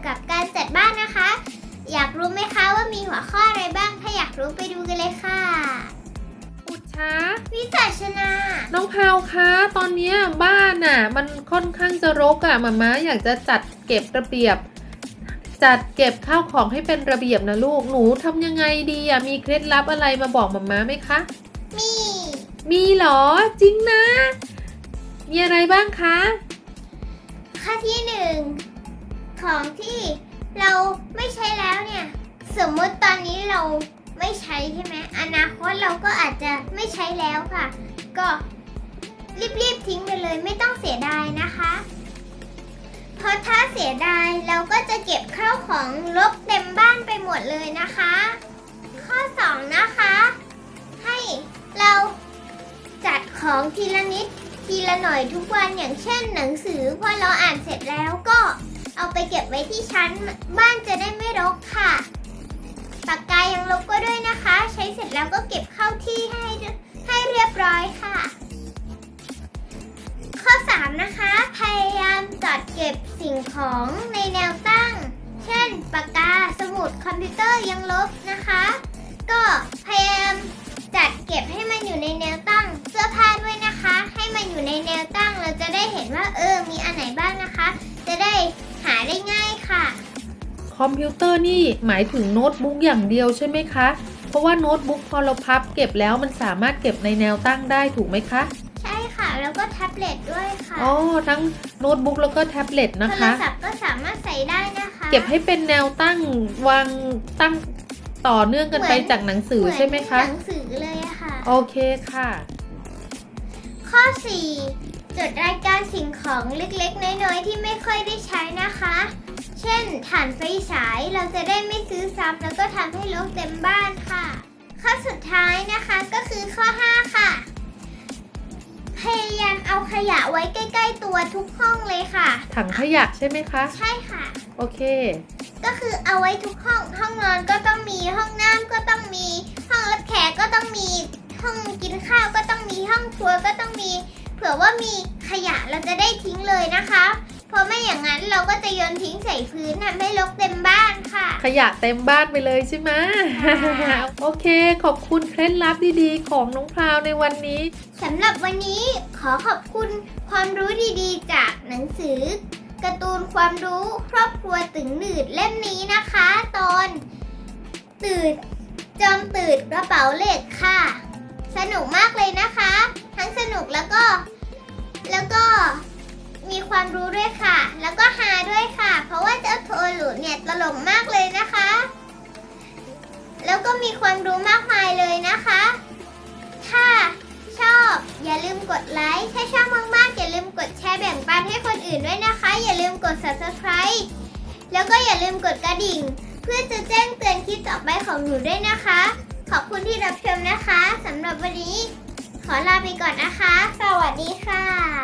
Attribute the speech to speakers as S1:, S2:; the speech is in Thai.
S1: ยวกับการจัดบ้านนะคะ อยากรู้ไหมคะว่ามีหัวข้ออะไรบ้าง ถ้าอยากรู้ไปดูกันเลยค่ะ
S2: อุดช้า
S1: วิจัชนา
S2: น้องพาวคะตอนเนี้ยบ้านน่ะ มันค่อนข้างจะรกอะ่ะมาม่าอยากจะจัดเก็บระเบียบ จัดเก็บข้าวของให้เป็นระเบียบนะลูกหนูทำยังไงดีอะ่ะมีเคล็ดลับอะไรมาบอกมาม่าไหมคะ
S1: มี
S2: มีเหรอจริงนะ มีอะไรบ้างคะ
S1: ข้อที่หนึ่ง ของที่เราไม่ใช้แล้วเนี่ย สมมุติตอนนี้เราไม่ใช้ใช่ไหมอนาคตเราก็อาจจะไม่ใช้แล้วค่ะ ก็รีบๆทิ้งไปเลยไม่ต้องเสียดายนะคะเพราะถ้าเสียดายเราก็จะเก็บข้าวของลบเต็มบ้านไปหมดเลยนะคะ ข้อ 2 นะคะ ให้เราจัดของทีละนิดทีละหน่อยทุกวันอย่างเช่นหนังสือพอเราอ่านเสร็จแล้วก็ เอาไปเก็บไว้ที่ชั้น บ้านจะได้ไม่รกค่ะปากกายังลบก็ด้วยนะคะ ใช้เสร็จแล้วก็เก็บเข้าที่ให้ให้เรียบร้อยค่ะ ข้อ 3 นะคะ พยายามจัดเก็บสิ่งของในแนวตั้ง เช่นปากกาสมุดคอมพิวเตอร์ยังลบนะคะ ก็พยายามจัดเก็บให้มันอยู่ในแนวตั้ง
S2: คอมพิวเตอร์นี่หมายถึงโน้ตบุ๊กอย่างเดียวใช่ไหมคะ เพราะว่าโน้ตบุ๊กพอเราพับเก็บแล้วมันสามารถเก็บในแนวตั้งได้ถูกไหมคะ
S1: ใช่ค่ะ แล้วก็แท็บเล็ตด้วยค่ะ
S2: อ๋อทั้งโน้ตบุ๊กแล้วก็แท็บเล็ตนะ
S1: โทร
S2: คะ
S1: ศัพท์ก็สามารถใส่ได้นะคะ
S2: เก็บให้เป็นแนวตั้งวางตั้งต่อเนื่องกันไปจากหนังสือใช่ไหมคะ
S1: เอนหนังสือเลยอะค่ะ
S2: โอเคค่ะ
S1: ข้อ 4 จดรายการสิ่งของเล็กๆ น้อยๆ ที่ไม่ค่อยได้ใช้นะคะเช่นถ่านไฟฉายเราจะได้ไม่ซื้อซ้ำแล้วก็ทำให้รกเต็มบ้านค่ะ ข้อสุดท้ายนะคะก็คือข้อ 5 ค่ะ พยายามเอาขยะไว้ใกล้ ๆ ตัวทุกห้องเลยค่ะ
S2: ถังขยะใช่ไหมคะ
S1: ใช่ค่ะ
S2: โอเค
S1: ก็คือเอาไว้ทุกห้องห้องนอนก็ต้องมีห้องน้ำก็ต้องมี ห้องรับแขกก็ต้องมีห้องกินข้าวก็ต้องมีห้องครัวก็ต้องมี เผื่อว่ามีขยะเราจะได้ทิ้งเลยนะคะ เพราะไม่อย่างนั้นเราก็จะโยนทิ้งใส่พื้นทำให้รกเต็มบ้านค่ะ
S2: ขยะเต็มบ้านไปเลยใช่ไหม
S1: ค่ะ
S2: โอเค ขอบคุณเคล็ดลับดีๆ ของน้องพราวในวันนี้
S1: สำหรับวันนี้ขอขอบคุณความรู้ดีๆ จากหนังสือการ์ตูนความรู้ครอบครัวตึงหนืดเล่มนี้นะคะ ตอน ตื่นจอมตื่นกระเป๋าเหล็กค่ะ สนุกมากเลยนะคะ ทั้งสนุกแล้วก็ แล้วก็มี ความรู้ด้วยค่ะ แล้วก็ฮาด้วยค่ะ เพราะว่าเจ้าโทหลุเนี่ยตลกมากเลยนะคะ แล้วก็มีความรู้มากมายเลยนะคะ ถ้าชอบอย่าลืมกดไลค์ ถ้าชอบมากๆอย่าลืมกดแชร์แบ่งปันให้คนอื่นด้วยนะคะ อย่าลืมกด subscribe แล้วก็อย่าลืมกดกระดิ่ง เพื่อจะแจ้งเตือนคลิปต่อไปของหนูด้วยนะคะ ขอบคุณที่รับชมนะคะสำหรับวันนี้ ขอลาไปก่อนนะคะ สวัสดีค่ะ